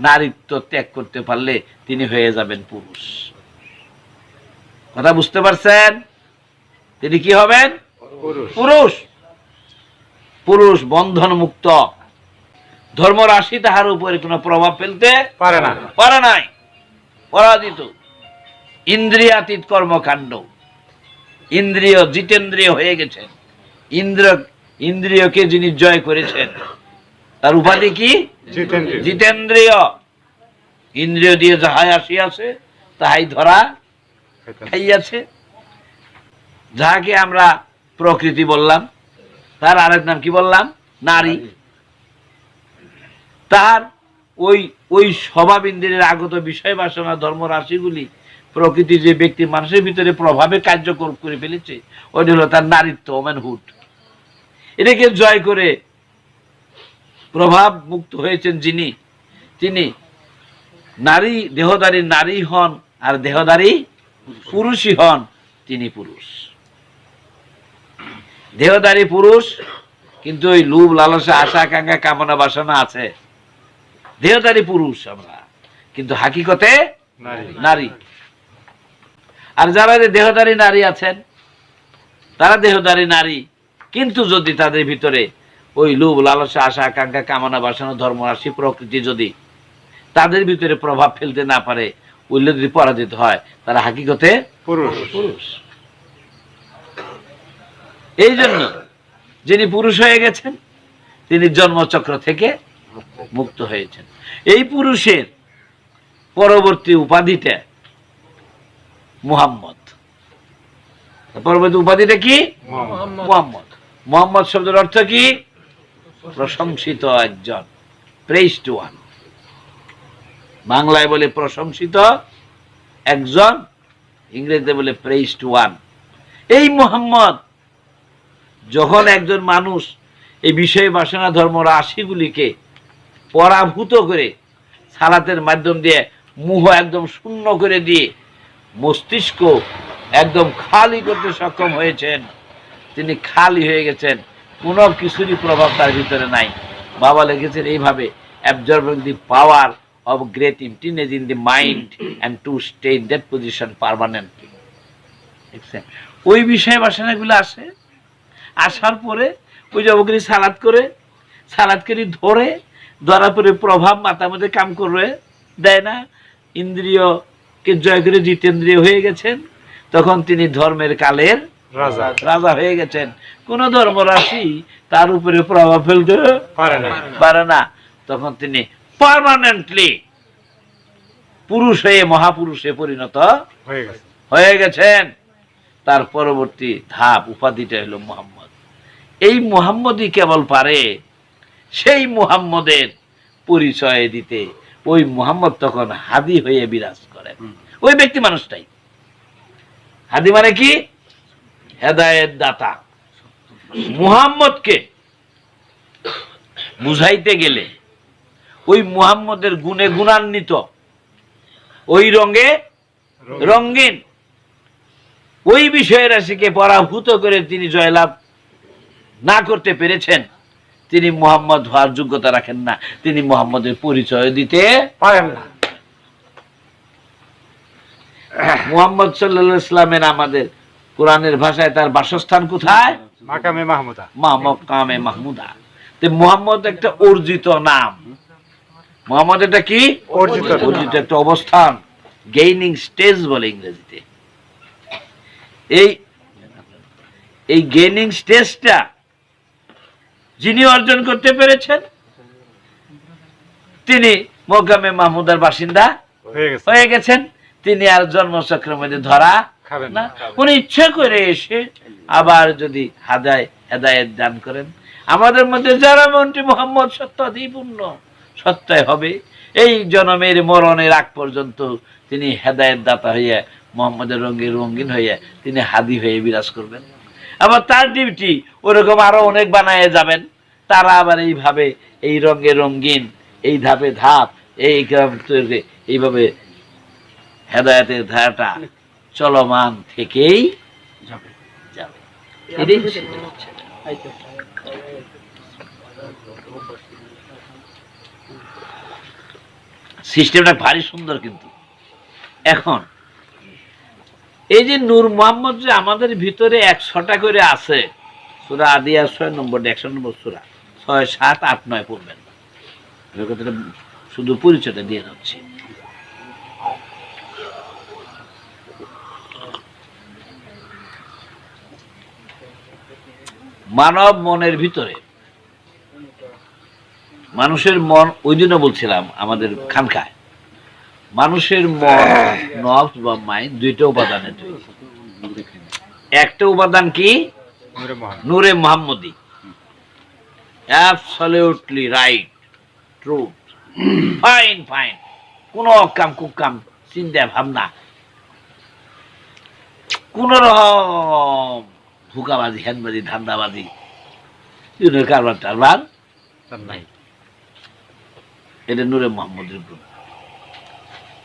নারীত্ব ত্যাগ করতে পারলে তিনি হয়ে যাবেন পুরুষ। কথা বুঝতে পারছেন? তিনি কি হবেন? পুরুষ। পুরুষ। বন্ধন মুক্ত ধর্ম রাশি তাহার উপরে কোনো প্রভাব ফেলতে পারে না। পারে নাই। পরাজিত। ইন্দ্রিয়াতীত কর্মকাণ্ড। ইন্দ্রিয় জিতেন্দ্রিয় হয়ে গেছেন। ইন্দ্র ইন্দ্রিয়কে যিনি জয় করেছেন তার উপাধি কি? জিতেন্দ্রিয়। ইন্দ্রিয় দিয়ে যাহাই আসিয়াছে তাহাই ধরা খাইয়াছে। যাহাকে আমরা প্রকৃতি বললাম তার আরেক নাম কি বললাম? নারী। তার ওই ওই স্বভাব ইন্দ্রিয়ের আগত বিষয় বাসনা ধর্ম রাশিগুলি প্রকৃতি যে ব্যক্তি মানুষের ভিতরে প্রভাবে কার্যকর করে ফেলেছে ওইটা হলো তার নারীত্ব ওম্যানহুড এটাকে জয় করে প্রভাব মুক্ত হয়েছেন যিনি তিনি নারী দেহদারী নারী হন আর দেহদারী পুরুষই হন তিনি পুরুষ। দেহদারী পুরুষ কিন্তু ওই লুভ লালসা আশা আকাঙ্ক্ষা কামনা বাসনা আছে। দেহদারী পুরুষ আমরা কিন্তু হাকিকতে নারী। নারী। আর যারা যে দেহদারী নারী আছেন তারা দেহদারী নারী কিন্তু যদি তাদের ভিতরে ওই লোভ লালসা আশা আকাঙ্ক্ষা কামনা বাসনা ধর্ম রাশি প্রকৃতি যদি তাদের ভিতরে প্রভাব ফেলতে না পারে উল্লে যদি পরাজিত হয় তারা হাকিকতে পুরুষ। পুরুষ। এই জন্য যিনি পুরুষ হয়ে গেছেন তিনি জন্মচক্র থেকে মুক্ত হয়েছেন। এই পুরুষের পরবর্তী উপাধিটা মুহাম্মদ। পরবর্তী উপাধিটা কি? মোহাম্মদ। মুহাম্মদ। মোহাম্মদ শব্দের অর্থ কি? প্রশংসিত একজন প্রেস্ট ওয়ান বাংলায় বলে প্রশংসিত একজন, ইংরেজিতে বলে প্রেস্ট ওয়ান এই মোহাম্মদ, যখন একজন মানুষ এই বিষয়ে বাসনা ধর্ম রাশিগুলিকে পরাভূত করে সালাতের মাধ্যম দিয়ে মুহ একদম শূন্য করে দিয়ে মস্তিষ্ক একদম খালি করতে সক্ষম হয়েছেন, তিনি খালি হয়ে গেছেন কোনো কিছুরই প্রভাব তার ভিতরে নাই। বাবা লিখেছেন এইভাবে absorbing the power of great emptiness in the mind and to stay in that position permanently ওই বিষয় বাসনাগুলো আসে। আসার পরে ওই জবকরি সালাদ করে সালাদ করে ধরে, ধরার পরে প্রভাব মাথার মধ্যে কাম করে, দেয় না। ইন্দ্রিয়কে জয় করে জিতেন্দ্রিয় হয়ে গেছেন। তখন তিনি ধর্মের কালের রাজা। হয়ে গেছেন। কোন ধর্মরাশি তার উপরে প্রভাব ফেলতে পারে না। তখন তিনি পার্মানেন্টলি পুরুষ হয়ে মহাপুরুষে পরিণত হয়ে হয়ে গেছেন। তার পরবর্তী ধাপ উপাধিটা হলো মোহাম্মদ। এই মোহাম্মদই কেবল পারে সেই মুহাম্মদের পরিচয় দিতে। ওই মোহাম্মদ তখন হাদি হয়ে বিরাজ করেন। ওই ব্যক্তি মানুষটাই। হাদি মানে কি? হেদায়েত দাতা। মুহাম্মদকে বুঝাইতে গেলে ওই মুহাম্মদের গুণে গুণান্বিত। ওই রঙে রঙ্গিন ওই বিষয় রাশিকে পরাভূত করে তিনি জয়লাভ না করতে পেরেছেন তিনি মোহাম্মদ হওয়ার যোগ্যতা রাখেন না। তিনি মোহাম্মদের পরিচয় দিতে পারেন না। মোহাম্মদ সাল্লাহ ইসলামের আমাদের কোরআনের ভাষায় তার বাসস্থান কোথায়? মাকামে মাহমুদা। মামকামে মাহমুদা। তো মোহাম্মদ একটা অর্জিত নাম। মোহাম্মদ এটা কি? অর্জিত অর্জিত একটা অবস্থান। গেইনিং স্টেজ বলে ইংরেজিতে। এই এই গেইনিং স্টেজটা যিনি অর্জন করতে পেরেছেন তিনি মোকামে মাহমুদার বাসিন্দা হয়ে হয়ে গেছেন। তিনি আর জন্মচক্রের মধ্যে ধরা খাবেন না? না উনি ইচ্ছা করে এসে আবার যদি হাদায় হেদায়েত দান করেন। আমাদের মধ্যে যারা মন্ত্রী মোহাম্মদ সত্যাধিপূর্ণ সত্যায় হবে এই জনমের মরণের আগ পর্যন্ত তিনি হেদায়েত দাতা হইয়া মোহাম্মদের রঙে রঙিন হইয়া তিনি হাদি হয়ে বিরাজ করবেন। আবার তার ডিউটি ওরকম আরও অনেক বানায় যাবেন। তারা আবার এইভাবে এই রঙে রঙিন এই ধাপে ধাপ এই এইভাবে হেদায়তের ধারাটা চলমান থেকেই যাবে। যাবে। এটাই সিস্টেমটা ভারী সুন্দর কিন্তু। এখন এই যে নূর মোহাম্মদ যে আমাদের ভিতরে একশোটা করে আছে সুরা আদিয়া ছয় নম্বর একশো নম্বর সুরা ছয় সাত আট নয় পড়বেন। কথাটা শুধু পরিচয়টা দিয়ে যাচ্ছি। মানব মনের ভিতরে। মানুষের মন, ওই দিনও বলছিলাম আমাদের খানকায়, মানুষের মন নফস বা মাইন্ড দুইটা উপাদানে একটা উপাদান কি? Nure Mohammadi. Absolutely right truth fine fine কোন কাম কুকাম চিন্তা, ভাবনা। কোন রকম হুকাবাজি হ্যানবাজি ধান্দাবাজি বিভিন্ন কারবার টারবার তার নাই। এটা নূরে মোহাম্মদের গুণ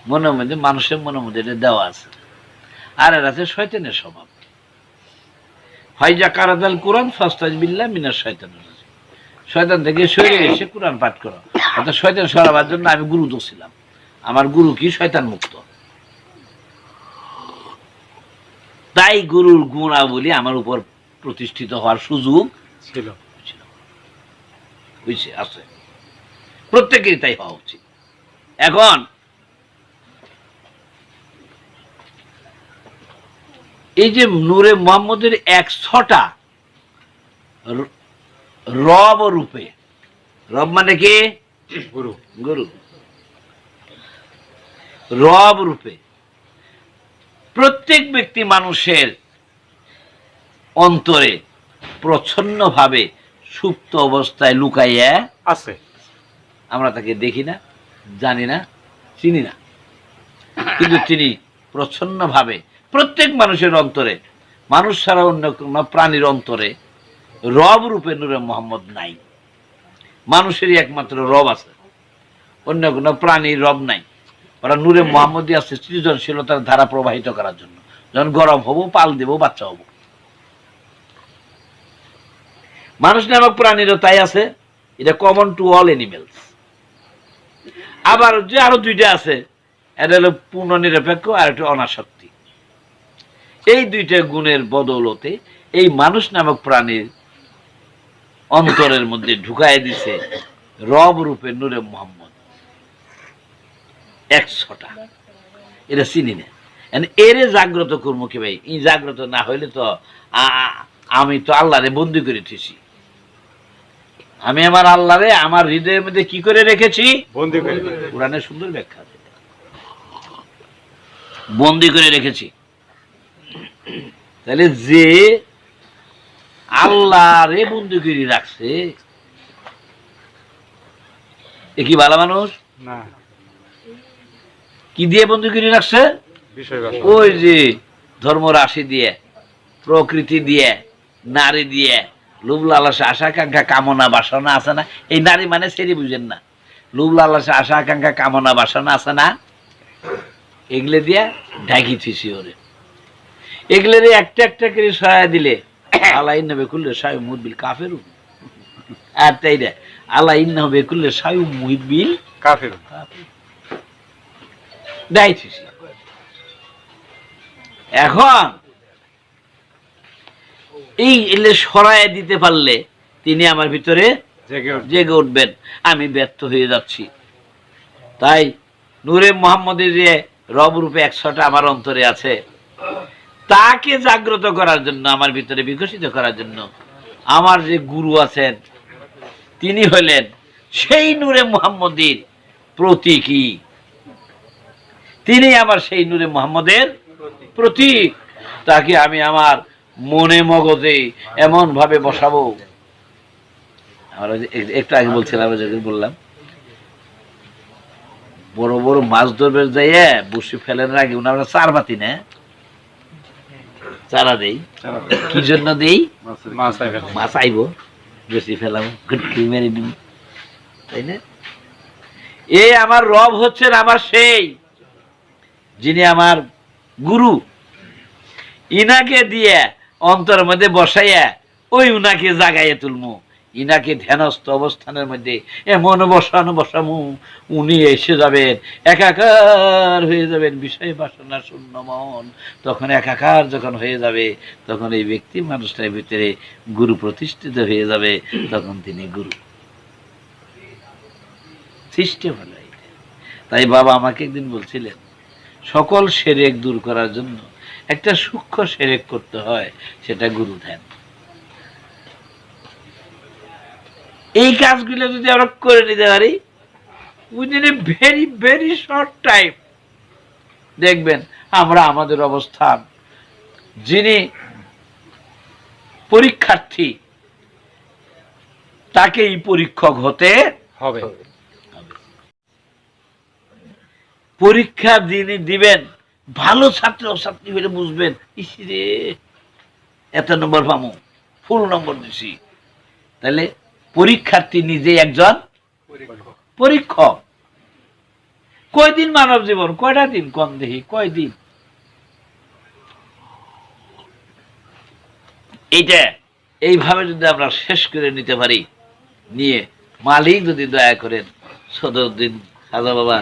মনের মধ্যে মানুষের মনের মধ্যে এটা দেওয়া আছে। আর এর আছে শয়তানের স্বভাব। ফাইজা কারাদাল কোরআন ফাস্তাজ বিল্লা মিনার শয়তান শয়তান থেকে সরে এসে কোরআন পাঠ করো। অর্থাৎ শয়তান সরাবার জন্য আমি গুরু ছিলাম। আমার গুরু কি? শয়তান মুক্ত। তাই গুরুর গুণাবলী আমার উপর প্রতিষ্ঠিত হওয়ার সুযোগ ছিল। বুঝছে? আছে। প্রত্যেকেরই তাই হওয়া উচিত। এখন এই যে নূরে মোহাম্মদের একশোটা র- রব রূপে রব মানে কি? গুরু। গুরু। রব রূপে প্রত্যেক ব্যক্তি মানুষের অন্তরে প্রচ্ছন্ন ভাবে সুপ্ত অবস্থায় লুকাইয়া আছে। আমরা তাকে দেখি না জানি না চিনি না। কিন্তু তিনি প্রচ্ছন্ন ভাবে প্রত্যেক মানুষের অন্তরে মানুষ ছাড়া অন্য কোনো প্রাণীর অন্তরে রব রূপে নূরে মোহাম্মদ নাই। মানুষেরই একমাত্র রব আছে। অন্য কোনো প্রাণীর রব নাই। ওরা নূরে মোহাম্মদই আছে সৃজনশীলতার ধারা প্রবাহিত করার জন্য। যখন গরম হব পাল দেবো বাচ্চা হব। মানুষ নামক প্রাণীরও তাই আছে এটা কমন টু অল এনিমেলস আবার যে আরও দুইটা আছে এটা হলো পূর্ণ নিরপেক্ষ আর একটা অনাসক্তি। এই দুইটা গুণের বদৌলতে এই মানুষ নামক প্রাণীর অন্তরের মধ্যে ঢুকায় দিছে রব রূপে নূরে মোহাম্মদ। একশোটা। এটা চিনি না। এরে জাগ্রত করব কি ভাই? এই জাগ্রত না হইলে তো আমি তো আল্লাহরে বন্দি করে থুছি আমি আমার আল্লাহরে আমার হৃদয়ের মধ্যে কি করে রেখেছি? বন্দি করে কোরআনের সুন্দর ব্যাখ্যা বন্দি করে রেখেছি। তাহলে যে আল্লাহ রে বন্দি করে রাখছে এ কি ভালো মানুষ? না। কি দিয়ে বন্দি করে রাখছে? ওই যে ধর্ম রাশি দিয়ে প্রকৃতি দিয়ে নারী দিয়ে লোভ লালসা আশা আকাঙ্ক্ষা কামনা বাসনা আছে না? এই নারী মানে সেরি বুঝেন না। লোভ লালসা আশা আকাঙ্ক্ষা কামনা বাসনা আছে না? এগুলো দিয়ে ঢাকি থিসি ওরে। এগুলোর একটা একটা করে সহায় দিলে আল্লাহ ইন্না বেকুল্লে সায়ু মুদবিল কাফেরু আর তাই রে আল্লাহ ইন্না বেকুল্লে সায়ু মুহিবিল কাফের ডাইথিসি এখন এই এলে সরায় দিতে পারলে তিনি আমার ভিতরে জেগে জেগে উঠবেন। আমি ব্যর্থ হয়ে যাচ্ছি। তাই নূরে মোহাম্মদের যে রব রূপে একশোটা আমার অন্তরে আছে তাকে জাগ্রত করার জন্য আমার ভিতরে বিকশিত করার জন্য আমার যে গুরু আছেন তিনি হলেন সেই নূরে মোহাম্মদীর প্রতীকী। তিনি আমার সেই নূরে মোহাম্মদের প্রতীক। তাকে আমি আমার মনে মগজে এমন ভাবে বসাবো। আমরা একটু আগে বলছিলাম বললাম বড় বড় মাছ ধরবে যাইয়ে বসে ফেলেন আগে আমরা চার বাতি না? চারা দেই। কি জন্য দেই? মাছ আইবে। বেশি ফেলাম গুটকি মেরে দিন তাই না? এই আমার রব হচ্ছেন আমার সেই যিনি আমার গুরু, ইনাকে দিয়ে অন্তর মধ্যে বসাইয়া ওই উনাকে জাগাইয়া তুলমু। ইনাকে ধ্যানস্থ অবস্থানের মধ্যে এমন বসানো বসামু, উনি এসে যাবেন, একাকার হয়ে যাবেন, বিষয় বাসনা শূন্য মন। তখন একাকার যখন হয়ে যাবে, তখন এই ব্যক্তি মানুষটার ভিতরে গুরু প্রতিষ্ঠিত হয়ে যাবে, তখন তিনি গুরু। সিস্টেম হলো তাই বাবা আমাকে একদিন বলছিলেন সকল সেরেক দূর করার জন্য একটা সূক্ষ্ম সেরেক করতে হয় সেটা গুরু ধ্যান এই কাজগুলো যদি আমরা করে নিতে পারি within a very very short time দেখবেন আমরা আমাদের অবস্থান যিনি পরীক্ষার্থী তাকেই পরীক্ষক হতে হবে। পরীক্ষা যিনি দিবেন, ভালো ছাত্র ছাত্রী হলে বুঝবেন ইসিরে এত নম্বর পামু, ফুল নম্বর দিছি। তাহলে পরীক্ষার্থী নিজে একজন পরীক্ষক। কয়দিন মানব জীবন? কয়টা দিন কম দেখি কয়দিন? এইটা, এইভাবে যদি আমরা শেষ করে নিতে পারি, নিয়ে মালিক যদি দয়া করেন সদরুদ্দিন খাজা বাবা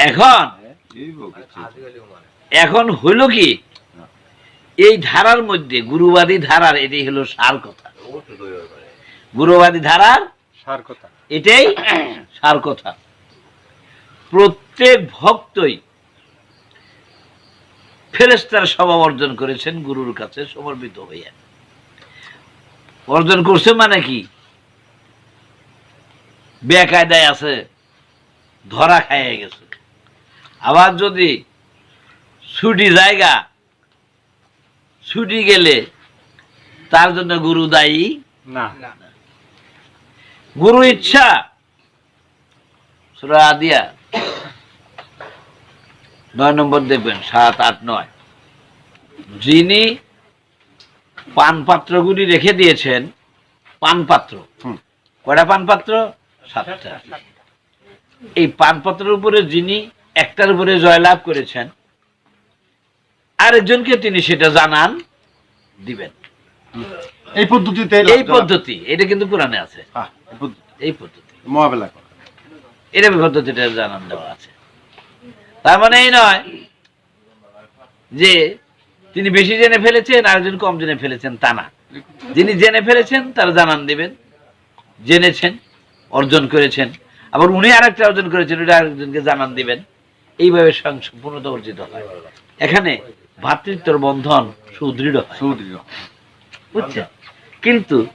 এখন? এখন হইল কি? এই ধারার মধ্যে গুরুবাদী ধারার এটাই হলো সার কথা। গুরুবাদী ধারার সার কথা। এটাই সার কথা। প্রত্যেক ভক্তই ফেরেস্তার স্বভাব অর্জন করেছেন গুরুর কাছে সমর্পিত হইয়া। অর্জন করছে মানে কি? বেকায়দায় আছে ধরা খাইয়ে গেছে। আবার যদি ছুটি জায়গা ছুটি গেলে তার জন্য গুরু দায়ী? না। গুরু ইচ্ছা। সুরা আদিয়া নয় নম্বর দেখবেন সাত আট নয়। যিনি পানপাত্রগুলি রেখে দিয়েছেন পানপাত্র। হুম। কয়টা পানপাত্র? সাতটা। এই পানপাত্রের উপরে যিনি একটার উপরে জয়লাভ করেছেন আরেকজনকে তিনি সেটা জানান দিবেন। এই পদ্ধতিতে এই পদ্ধতি এটা কিন্তু কোরআনে আছে। এই পদ্ধতি। এই পদ্ধতি। মোকাবেলা করা। এটা পদ্ধতিটা জানান দেওয়া আছে। তার মানে এই নয় যে তিনি বেশি জেনে ফেলেছেন আরেকজন কম জেনে ফেলেছেন তা না। যিনি জেনে ফেলেছেন তারা জানান দিবেন। জেনেছেন অর্জন করেছেন। আবার উনি আরেকটা অর্জন করেছেন ওটা আরেকজনকে জানান দিবেন। এইভাবে সম্পূর্ণতা অর্জিত হয়। এখানে ভ্রাতৃত্বর বন্ধন সুদৃঢ় সুদৃঢ়। বুঝছেন? কিন্তু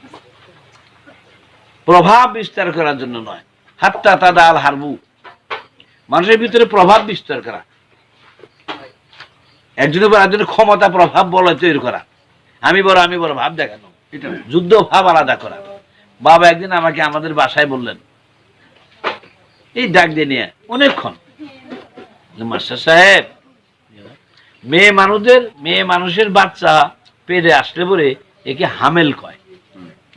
প্রভাব বিস্তার করার জন্য নয়। হাত্তা তাদা আল হারবু। মানুষের ভিতরে প্রভাব বিস্তার করা। একজনের উপর একজনের ক্ষমতা প্রভাব বলয় তৈরি করা। আমি বড় আমি বড় ভাব দেখানো। যুদ্ধ ভাব আলাদা করা। বাবা একদিন আমাকে আমাদের বাসায় বললেন এই ডাক দিয়ে নিয়ে অনেকক্ষণ। মাস্টার সাহেব মেয়ে মানুষদের মেয়ে মানুষের বাচ্চা পেটে আসলে পরে একে হামেল কয়।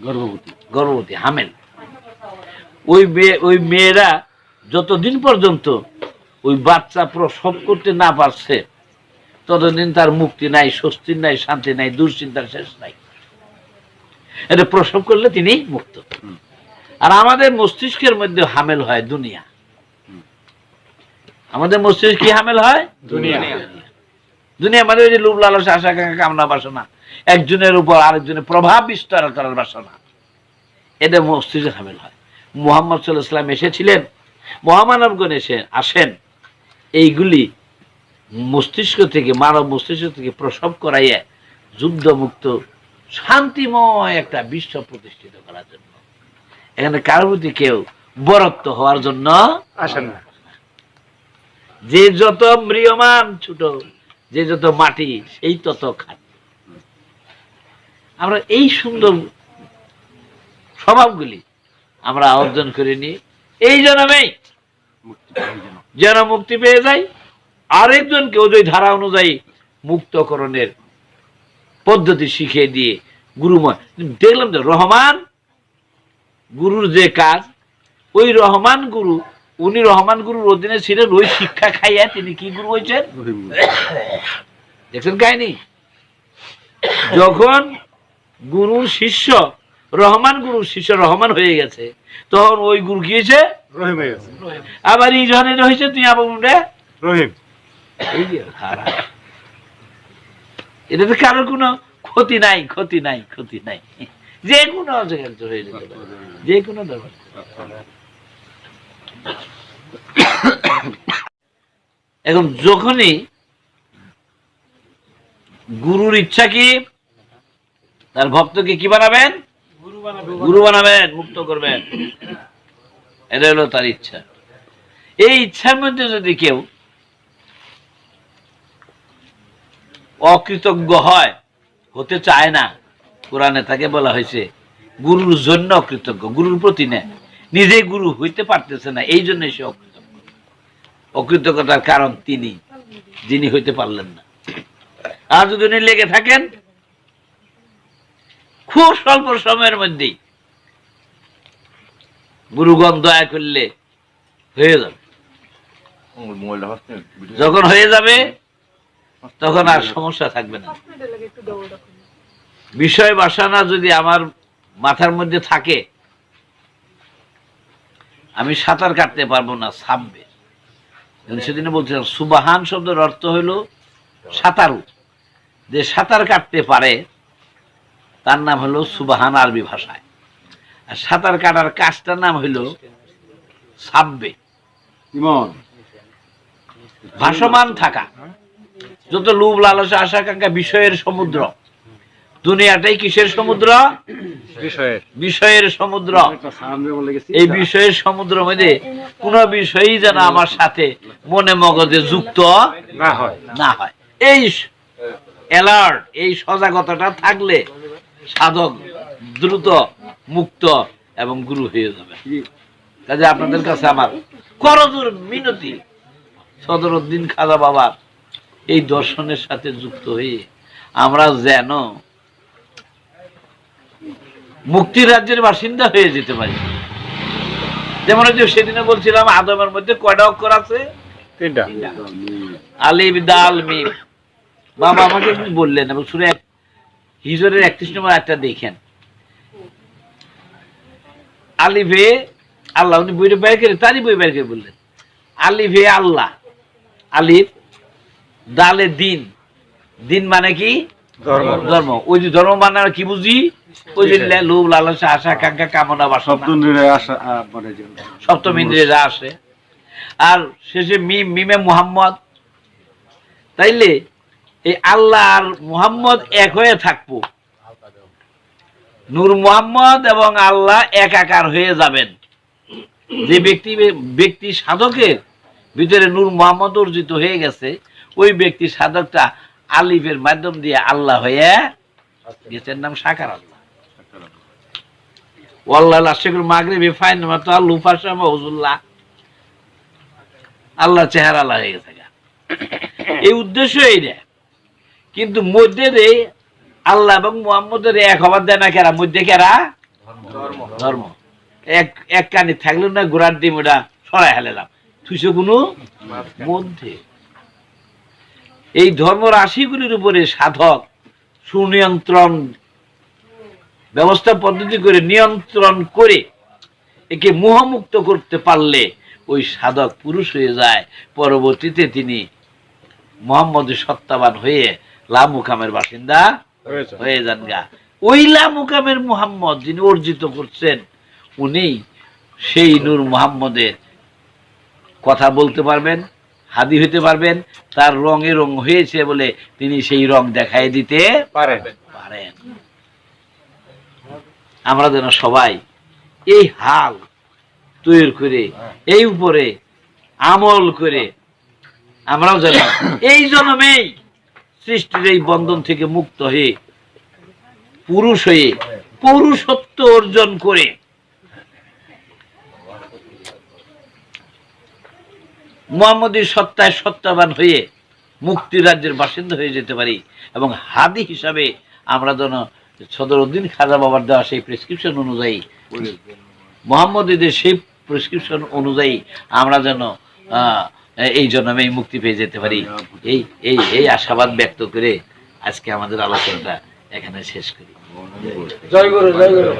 গর্ভবতী। গর্ভবতী হামেল। ওই মেয়ে ওই মেয়েরা যতদিন পর্যন্ত ওই বাচ্চা প্রসব করতে না পারছে ততদিন তার মুক্তি নাই স্বস্তি নাই শান্তি নাই দুশ্চিন্তার শেষ নাই। এটা প্রসব করলে তিনি মুক্ত। হুম। আর আমাদের মস্তিষ্কের মধ্যে হামেল হয় দুনিয়া। আমাদের মস্তিষ্ক কি হামেল হয়? দুনিয়া। দুনিয়া। মানে ওই যে লোভ লালসা আশা আকাঙ্ক্ষা কামনা বাসনা। একজনের উপর আরেকজনের প্রভাব বিস্তার করার বাসনা। এটা মস্তিষ্কে সামিল হয়। মোহাম্মদ সাল্লাহ ইসলাম এসেছিলেন মহামানবগণ এসে আসেন। এইগুলি মস্তিষ্ক থেকে মানব মস্তিষ্ক থেকে প্রসব করাইয়া যুদ্ধমুক্ত শান্তিময় একটা বিশ্ব প্রতিষ্ঠিত করার জন্য। এখানে কারোর প্রতি কেউ বরত্ব হওয়ার জন্য আসেন না। যে যত ম্রিয়মান ছোট যে যত মাটি সেই তত খাট। আমরা এই সুন্দর স্বভাবগুলি আমরা অর্জন করে নিই। এই জন্যই যেন। যেন মুক্তি পেয়ে যাই আরেকজনকে ওই ধারা অনুযায়ী মুক্তকরণের পদ্ধতি শিখিয়ে দিয়ে গুরুময় দেখলাম যে রহমান গুরুর যে কাজ ওই রহমান গুরু উনি রহমান গুরুর অধীনে ছিলেন ওই শিক্ষা খাইয়া তিনি কি গুরু হয়েছেন দেখছেন কাহিনী? যখন গুরুর শিষ্য রহমান গুরু শিষ্য রহমান হয়ে গেছে তখন ওই গুরু কি হয়েছে হয়ে আবার এই এটা হয়েছে তুই আবার উল্টে? রহিম। খারাপ এটাতে কারোর কোনো ক্ষতি নাই ক্ষতি নাই ক্ষতি নাই। যে কোনো জায়গায় হয়ে যেতে পারে। যে কোনো দরবার এখন যখনই গুরুর ইচ্ছা কি তার ভক্তকে কি বানাবেন? গুরু বানাবেন মুক্ত করবেন। এটা হলো তার ইচ্ছা। এই ইচ্ছার মধ্যে যদি কেউ অকৃতজ্ঞ হয় হতে চায় না কোরআনে তাকে বলা হয়েছে, গুরুর জন্য অকৃতজ্ঞ, গুরুর প্রতি নেয় নিজে গুরু হইতে পারতেছে না, এই জন্য সে অকৃতজ্ঞ। অকৃতজ্ঞতার কারণ তিনি, যিনি হইতে পারলেন না। আর যদি উনি লেগে থাকেন, খুব স্বল্প সময়ের মধ্যেই গুরুগণ দয়া করলে হয়ে যাবে। যখন হয়ে যাবে, তখন আর সমস্যা থাকবে না। বিষয় বাসনা যদি আমার মাথার মধ্যে থাকে আমি সাঁতার কাটতে পারব না সাববে সেদিনে বলছিলাম সুবাহান শব্দের অর্থ হইল সাঁতারু। যে সাঁতার কাটতে পারে তার নাম হলো সুবাহান আরবি ভাষায়। আর সাঁতার কাটার কাজটার নাম হইল সাববে ইমন। ভাসমান থাকা। যত লোভ লালসা আশা আকাঙ্ক্ষা বিষয়ের সমুদ্র। দুনিয়াটাই কিসের সমুদ্র? বিষয়ের। সমুদ্র। এই বিষয়ের সমুদ্র মধ্যে কোন বিষয়ই যেন আমার সাথে মনে মগজে যুক্ত না হয়। না হয়। এই অ্যালার্ট এই সজাগতাটা থাকলে সাধক দ্রুত মুক্ত এবং গুরু হয়ে যাবে। কাজে আপনাদের কাছে আমার করজোর মিনতি। সদরুদ্দিন খাজা বাবার এই দর্শনের সাথে যুক্ত হয়ে আমরা যেন মুক্তির রাজ্যের বাসিন্দা হয়ে যেতে পারি। যেমন যে সেদিনে বলছিলাম আদমের মধ্যে কয়টা অক্ষর আছে? তিনটা। আলিফ দাল মিম। বাবা আমাকে বললেন এবং সুরে হিজরের একত্রিশ নম্বর একটা দেখেন। আলিফে আল্লাহ উনি বইটা বের করে তারই বই বের করে বললেন। আলিফে আল্লাহ। আলিফ দালে দিন। দিন মানে কি? ধর্ম। ধর্ম। ওই যে ধর্ম মানে কি বুঝি? ওই যে লোভ লালসা আশা কাঙ্ক্ষা কামনা বাসনা। নিরে আসা আহ, যে সপ্তম ইন্দ্রিয়রা আসে। আর শেষে মিম মিমে মুহাম্মদ। তাইলে এই আল্লাহ আর মুহাম্মদ এক হয়ে থাকব। নূর মুহাম্মদ এবং আল্লাহ একাকার হয়ে যাবেন। যে ব্যক্তি ব্যক্তি সাধকের ভিতরে নূর মুহাম্মদ অর্জিত হয়ে গেছে ওই ব্যক্তি সাধকটা আলিফের মাধ্যম দিয়ে আল্লাহ হয়ে গেছেন নাম সাকার আল্লাহ। ওয়াল্লাহ আশেকুর মাগরিবি ফাইন মাতো আল্লু ফাশামা হুজুল্লাহ আল্লাহ চেহারা লাগে গা। এই উদ্দেশ্য এইটা। কিন্তু মধ্যে রে আল্লাহ এবং মুহাম্মদের এক হবার দেয় না কেরা? মধ্যে কেরা? ধর্ম। এক এক কানি থাকল না গোড়ার ডিম ওটা সরাই হেলাম থুইছো কোনো? মধ্যে। এই ধর্ম রাশিগুলির উপরে সাধক সুনিয়ন্ত্রণ ব্যবস্থা পদ্ধতি করে নিয়ন্ত্রণ করে একে মোহমুক্ত করতে পারলে ওই সাধক পুরুষ হয়ে যায়। পরবর্তীতে তিনি মোহাম্মদ সত্তাবান হয়ে লামুকামের বাসিন্দা হয়ে যান গা। ওই লামুকামের মুহাম্মদ যিনি অর্জিত করছেন উনি সেই নূর মুহাম্মদের কথা বলতে পারবেন হাদি হইতে পারবেন তার রঙে রং হয়েছে বলে তিনি সেই রং দেখাই দিতে পারেন। পারেন। আমরা যেন সবাই এই হাল তৈরি করে, এই উপরে আমল করে আমরাও যেন এই জন্মেই সৃষ্টির এই বন্ধন থেকে মুক্ত হয়ে, পুরুষ হয়ে, পৌরুষত্ব অর্জন করে মোহাম্মদীর সত্তায় সত্যাবান হয়ে মুক্তি রাজ্যের বাসিন্দা হয়ে যেতে পারি এবং হাদি হিসাবে আমরা যেন সদর উদ্দিন খাজা বাবার দেওয়া সেই প্রেসক্রিপশন অনুযায়ী মোহাম্মদীদের সেই প্রেসক্রিপশন অনুযায়ী আমরা যেন এই জন্মে মুক্তি পেয়ে যেতে পারি। এই এই এই আশাবাদ ব্যক্ত করে আজকে আমাদের আলোচনাটা এখানে শেষ করি। জয় গুরু জয় গুরু।